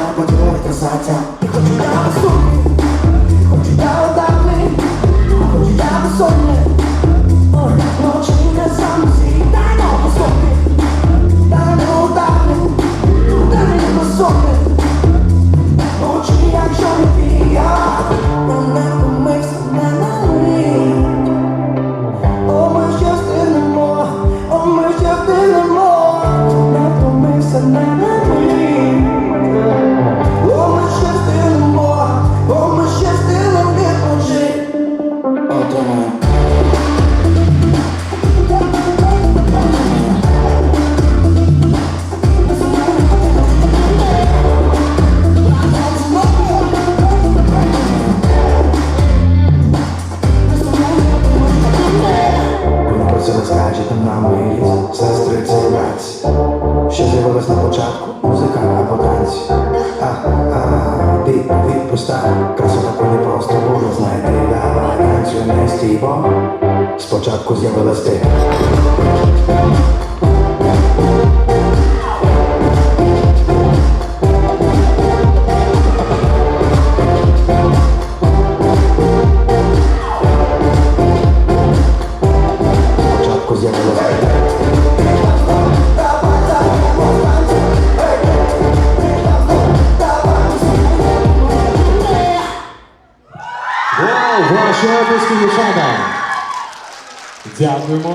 จาบนโลกัาษาจา Що з'явилось на початку Музика або танці А, а, ти відпуста Красу таку не просто було знайти. Давай танцюй не стій, бо Спочатку з'явилась ти. Спочатку з'явилась ти Вау, ваші! Дякуємо.